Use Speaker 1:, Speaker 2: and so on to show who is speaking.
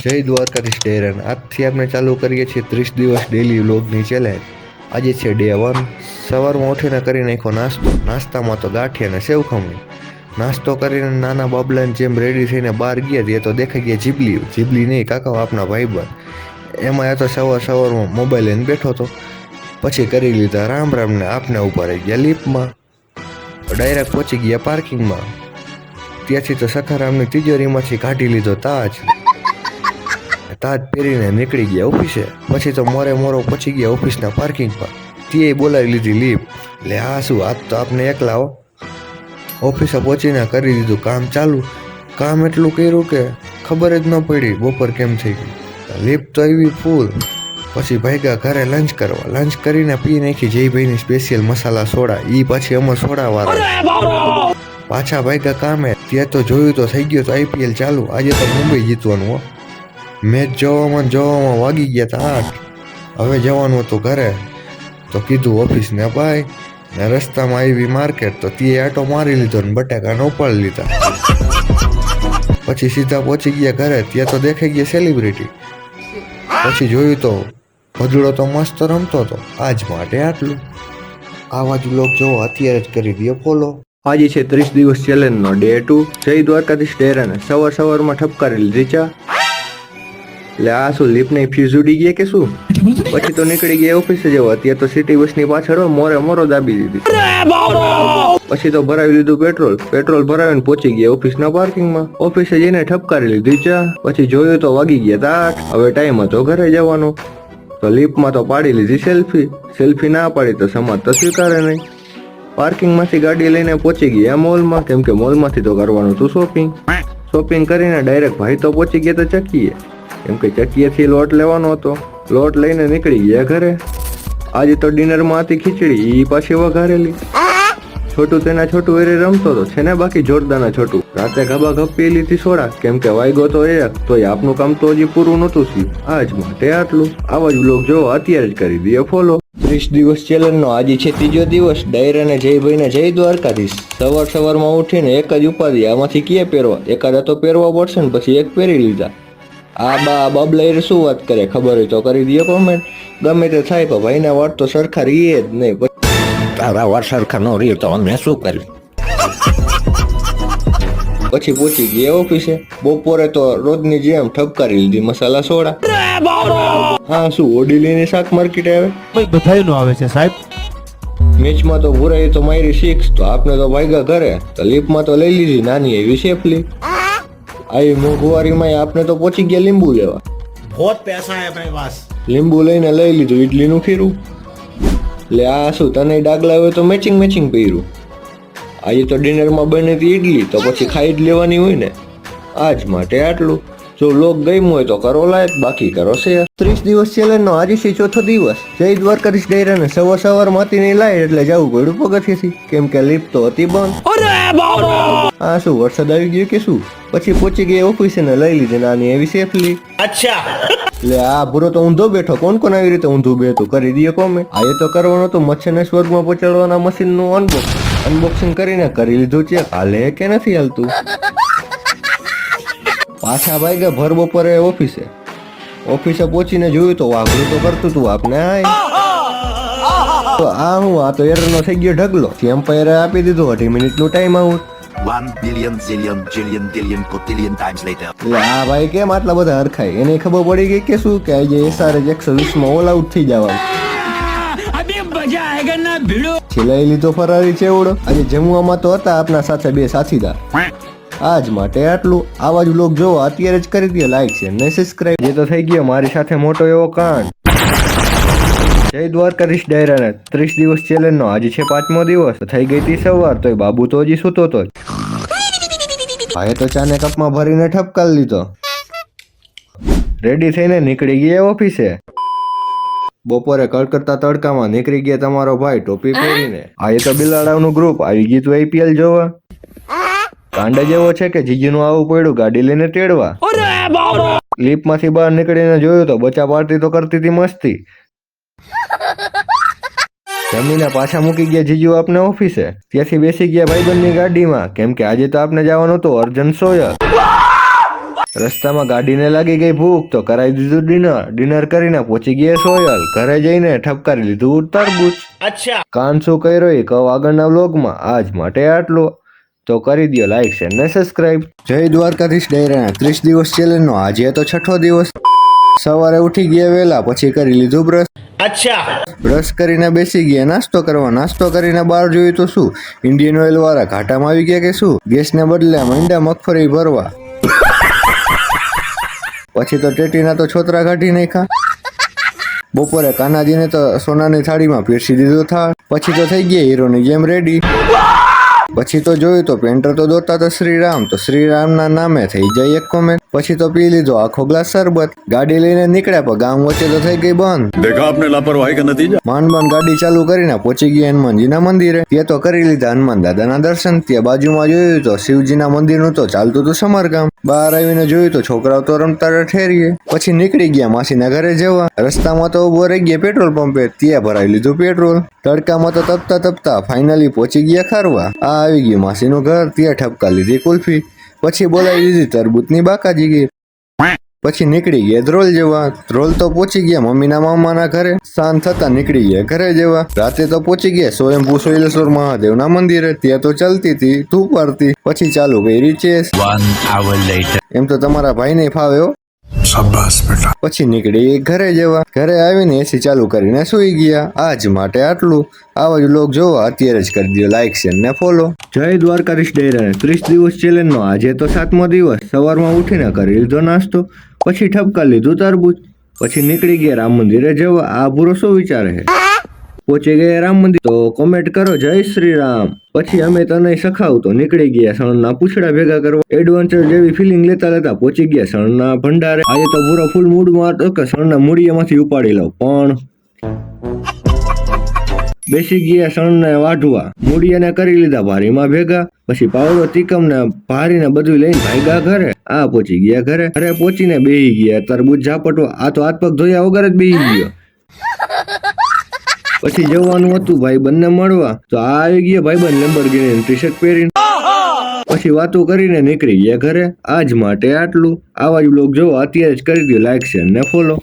Speaker 1: જય દ્વારકાધીશ ડેરન. આજથી આપણે ચાલુ કરીએ છીએ ત્રીસ દિવસ ડેલી વ્લોગની ચેલેન્જ આજે છે ડે વન સવારમાં ઉઠીને કરી નાખો નાસ્તો. નાસ્તામાં તો ગાંઠી અને સેવ ખમણી. નાસ્તો કરીને નાના બાબલાને જેમ રેડી થઈને બહાર ગયા તે તો દેખાઈ ગયા જીબલી જીબલી નહીં, કાકા આપના ભાઈબંધ. એમાં એ તો સવાર સવારમાં મોબાઈલ લઈને બેઠો હતો. પછી કરી લીધા રામ રામ ને આપને ઉપર આવી ગયા લીપમાં ડાયરેક્ટ પહોંચી ગયા પાર્કિંગમાં ત્યાંથી તો સખારામની તિજોરીમાંથી કાઢી લીધો તાજ. તાજ પહેરીને નીકળી ગયા ઓફિસે. પછી તો મોરે મોરો પહોંચી ગયા ઓફિસના પાર્કિંગ પર. તે બોલાવી લીધી લીપ. એટલે આ શું? આજ તો આપને એકલા હો. ઓફિસે પહોંચીને કરી દીધું કામ ચાલુ. કામ એટલું કર્યું કે ખબર જ ન પડી બપોર કેમ થઈ ગઈ લીપ તો એવી ફૂલ. પછી ભાઈગા ઘરે લંચ કરવા. લંચ કરીને પી નાખી જયભાઈની સ્પેશિયલ મસાલા સોડા. એ પછી અમર સોડા વાળા પાછા ભાઈગા કામે. ત્યાં તો જોયું તો થઈ ગયું તો આઈપીએલ ચાલુ. આજે તો મુંબઈ જીતવાનું હો. મેચ જોવામાં જોવામાં વાગી ગયા તા આઠ. હવે જવાનું હતું ઘરે. તો કીધું ઓફિસને ભાઈ, ને રસ્તામાં આવી માર્કેટ, તો તે આટો મારી લીધો ને બટાકાને ઉપાડી લીધા. પછી સીધા પહોંચી ગયા ઘરે. ત્યાં તો દેખાઈ ગયા સેલિબ્રિટી પછી જોયું તો ભદડો તો મસ્ત રમતો હતો. આજ માટે આટલું. આવા જ બ્લોગ જોવો અત્યારે જ કરી દો ફોલો આજે છે ત્રીસ દિવસ ચેલેન્જનો ડે ટુ જય દ્વારકાધીશ ડેરાને સવાર સવારમાં ઠપકારી લીધી ચા. એટલે આ શું લીપની ફ્યુઝ ઉડી ગયા કે શું? પછી તો નીકળી ગયા ઓફિસે જવા. ત્યાં તો સિટી બસની પાછળ મોરે મોરો દાબી દીધી. પછી તો ભરાવી લીધું પેટ્રોલ પેટ્રોલ ભરાવીને પહોંચી ગયા ઓફિસના પાર્કિંગમાં ઓફિસે જઈને ઠપકારી લીધી ચા. પછી જોયું તો વાગી ગયા તા હવે ટાઈમ હતો ઘરે જવાનો. તો લીપમાં તો પાડી લીધી સેલ્ફી સેલ્ફી ના પાડી તો સમાજ તો સ્વીકારે નહીં. પાર્કિંગમાંથી ગાડી લઈને પહોંચી ગયા મોલમાં કેમ કે મોલમાંથી તો કરવાનું હતું શોપિંગ શોપિંગ કરીને ડાયરેક્ટ ભાઈ તો પહોંચી ગયા તો ચકીએ. કેમ કે ચકીએથી લોટ લેવાનો હતો. લોટ લઈને નીકળી ગયા ઘરે. આજે તો ડિનરમાં હતી ખીચડી ઈ પાછી વઘારેલી. છોટું તેના છોટું એરે રમતો હતો છે ને બાકી જોરદારના છોટું. રાતે ગબા ગપ પી લીધી સોડા. કેમ કે વાયગો તો એ તોય આપનું કામ તો હજી પૂરું નહોતું થયું. આજ માટે આટલું. આવા જ બ્લોગ જોવો, અત્યારે જ કરી દઈએ ફોલો ત્રીસ દિવસ ચેલેન્જનો આજે છે ત્રીજો દિવસ ડાયરાને જયભાઈને જય દ્વારકાધીશ. સવાર સવારમાં ઉઠીને એક જ ઉપાધિ આમાંથી કીએ પહેરવા? એકાદા તો પહેરવા પડશે ને પછી એક પહેરી લીધા. આ બા બબલાઈ શું વાત કરે? ખબર હોય તો કરી દઈએ કોમેન્ટ ગમે તે થાય પણ ભાઈના વાત તો સરખા રહીએ જ નહીં.
Speaker 2: તારા વાર સરખા ન રહીએ તો અમે શું કર્યું
Speaker 1: પછી પૂછી ગયા ઓફિસે. બપોરે તો રોજની જેમ ઠપકારી લીધી મસાલા સોડા. હા શું ઓડીલીની શાક માર્કેટ આવે?
Speaker 3: ભાઈ બધાયનું આવે છે સાહેબ.
Speaker 1: મેચમાં તો ભૂરાઈ તો મારી સિક્સ તો આપને તો ભાગ્યા ઘરે. તો લીપમાં તો લઈ લીધી નાની એવી શેફલી આવી મોંઘવારીમાં આપને તો પહોંચી ગયા લીંબુ લેવા.
Speaker 3: બહુ પૈસા હે આપણી પાસ
Speaker 1: લીંબુ લઈને લઈ લીધું ઇડલીનું ખીરું. લે આ શું તને ડાગલા હોય તો મેચિંગ મેચિંગ પહેર્યું. આજે તો ડિનરમાં બને હતી ઇડલી તો પછી ખાઈ જ લેવાની હોય ને. આજ માટે આટલું. જો લોક ગમ્યું હોય તો કરો લાયક બાકી કરો શેર ત્રીસ દિવસ ચેલેન્જનો આજે છે ચોથો દિવસ. જય દ્વારકાધીશ ડાયરાને સવાર સવાર માતી નહીં લાય એટલે જવું પડ્યું પગથિયાથી. કેમ કે લિફ્ટ તો હતી બંધ. આ શું વરસાદ આવી ગયો કે શું? પછી પહોંચી ગઈ ઓફિસે ને લઈ લીધી નાની એવી સેફલી
Speaker 3: અચ્છા.
Speaker 1: એટલે આ ભૂરો તો ઊંધો બેઠો. કોણ કોણ આવી રીતે ઊંધું બેઠું કરી દઈએ કોમે? આ એ તો કરવાનો તો મચ્છરને સ્વર્ગમાં પહોંચાડવાના મશીનનું અનબોક્સ અનબોક્સિંગ કરીને કરી લીધું છે. હાલે કે નથી હાલતું? પાછા ભાઈ કે ભર બપોરે ઓફિસે. ઓફિસે પહોંચીને જોયું તો વાઘરું તો કરતું તું આપને તો આ હું આ તો એરનો થઈ ગયો ઢગલો. એમ્પાયરે આપી દીધો અઢી મિનિટ મિનિટનું ટાઈમ આવું.
Speaker 2: One billion zillion jillion billion cotillion
Speaker 1: આ ભાઈ કેમ આટલા બધા હરખાય? એને ખબર પડી ગઈ કે શું? કે આજે એસઆરએસ એકસો વીસમાં આઉટ થઈ જવાનું. લીધો ફરારી ચેવડો આજે જમવામાં તો હતા આપના સાથે બે સાથીદાર. આજ માટે આટલું. આવા જ બ્લોગ જોવો, અત્યારે જ કરી દે લાઈક છે ને સબસ્ક્રાઇબ જે તો થઈ ગયો, મારી સાથે મોટો એવો કાંડ. જય દ્વારકાધીશ ડાયરાને ત્રીસ દિવસ ચેલેન્જનો આજે છે પાંચમો દિવસ. થઈ ગઈ હતી સવાર, તોય બાબુ તો હજી સૂતો તો ભાઈએ તો ચાને કપમાં ભરીને ઠપકાલ લીધો. રેડી થઈને નીકળી ગયા ઓફિસે. બપોરે કડકડતા તડકામાં નીકળી ગયા તમારો ભાઈ ટોપી પહેરીને. આ એ તો બિલાડાનું ગ્રુપ આવી ગયું તું આઈપીએલ જોવા. કાંડા જેવો છે કે જીજુનું આવું પડ્યું ગાડી લઈને તેડવા. લિફ્ટમાંથી બહાર નીકળીને જોયું તો બચા પાડતી તો કરતી હતી મસ્તી. જમીને પાછા મૂકી ગયા જીજુ આપને ઓફિસે. ત્યાંથી બેસી ગયા ભાઈબંધની ગાડીમાં. કેમ કે આજે તો આપને જવાનું હતું અર્જન સોયર રસ્તામાં ગાડીને લાગી ગઈ ભૂખ તો કરાવી દીધું ડિનર. ડિનર કરીને પહોંચી ગયા સોયલ. ઘરે જઈને ઠપકારી લીધું તરબૂચ
Speaker 3: અચ્છા.
Speaker 1: કાન શું કર્યો એ કહો આગળના વ્લોગમાં. આજ માટે આટલું. તો કરી દો લાઈક શેર ને સબસ્ક્રાઇબ જય દ્વારકાધીશ ડાયરાના ત્રીસ દિવસ ચેલેન્જનો આજે તો છઠ્ઠો દિવસ. સવારે ઉઠી ગયા વહેલા પછી કરી લીધું બ્રશ
Speaker 3: અચ્છા.
Speaker 1: બ્રશ કરીને બેસી ગયા નાસ્તો કરવા નાસ્તો કરીને બહાર જોયું તો શું? ઇન્ડિયન ઓઇલ વાળા ઘાટામાં આવી ગયા કે શું? ગેસ ને બદલે મંડા મગફળી ભરવા. પછી તો ટેટીના તો છોતરા કાઢી નાખ્યા. બપોરે કાનાજીને તો સોનાની થાળીમાં પીરસી દીધો થાળ. પછી તો થઈ ગયા હીરોની ગેમ રેડી પછી તો જોયું તો પેન્ટર તો દોતા તો શ્રીરામ, તો શ્રીરામના નામે થઈ જાય એક કોમેન્ટ પછી તો પી લીધો આખો ગ્લાસ સરબત ગાડી લઈને નીકળ્યા પણ ગામ વચ્ચે તો થઈ ગઈ બંધ.
Speaker 4: દેખા આપને લાપરવાહી કે
Speaker 1: નતીજા માંડમાં ગાડી ચાલુ કરીને પહોંચી ગયા હનુમાનજીના મંદિરે. તે તો કરી લીધા હનુમાન દાદાના દર્શન. ત્યાં બાજુમાં જોયું તો શિવજીના મંદિરનું તો ચાલતું હતું સમારકામ. બહાર આવીને જોયું તો છોકરાઓ તો રમતા ઠેરીએ. પછી નીકળી ગયા માસીના ઘરે જવા. રસ્તામાં તો ઊભો રહી ગયા પેટ્રોલ પંપે. ત્યાં ભરાઈ લીધું પેટ્રોલ. તડકામાં તો તપતા તપતા ફાઇનલી પહોંચી ગયા ખારવા. આ આવી ગયું માસીનું ઘર. ત્યાં ઠપકા લીધી કુલ્ફી. પછી બોલાવી દીધી તરબૂતની બાકાજી ગઈ. પછી નીકળી ગયા ધ્રોલ જેવા. ધ્રોલ તો પહોંચી ગયા મમ્મીના મામાના ઘરે. સાંજ થતા નીકળી ગયા ઘરે જેવા. રાતે તો પહોંચી ગયા સ્વયંભૂ શૈલેશ્વર મહાદેવના મંદિરે. ત્યાં તો ચાલતી હતી ધૂપ પાડતી પછી ચાલુ કરી ચેસ. એમ તો તમારા ભાઈને ફાવે બેટા. પછી નીકળી ઘરે જવા. ઘરે આવીને એસી ચાલુ કરીને સૂઈ ગયા. આજ માટે આટલું. આવા જ લોક જોવા અત્યારે જ કરી દો લાઈક શેર ને ફોલો જય દ્વારકાધીશ ડેરાને. ત્રીસ દિવસ ચેલેન્જનો આજે તો સાતમો દિવસ. સવારમાં ઉઠીને કરી લીધો નાસ્તો. પછી ઠપકા લીધું તરબૂચ. પછી નીકળી ગયા રામ મંદિરે જવા. આ ભૂરો શું વિચારે છે. પહોંચી ગયા રામ મંદિર. તો કોમેન્ટ કરો, જય શ્રી રામ. પછી અમે તને સખાવ તો નીકળી ગયા સણના પૂછડા ભેગા કરવા. એડવેન્ચર જેવી ફિલિંગ લેતા લેતા પહોંચી ગયા સણના ભંડારે. આજે તો પૂરો ફૂલ મૂડમાં હતો કે સણના મૂળિયામાંથી ઉપાડી લઉં, પણ બેસી ગયા સણને વાઢવા. મૂળિયાને કરી લીધા ભારીમાં ભેગા. પછી પાવડો તીકમ ને ભારીને બધું લઈને ભાગ્યા ઘરે. આ પહોંચી ગયા ઘરે. ઘરે પહોંચીને બેહી ગયા. તરબૂચ ઝાપટવા આ તો હાથ પગ ધોયા વગર જ બેહી ગયો. પછી જવાનું હતું ભાઈ બંને મળવા, તો આ આવી ગયા ભાઈ બંધ લેમ્બોર્ગિની ટી શર્ટ પહેરીને. પછી વાતો કરીને નીકળી ગયા ઘરે. આજ માટે આટલું. આવા જ બ્લોગ જોવો, અત્યારે જ કરી દો લાઈક શેર ને ફોલો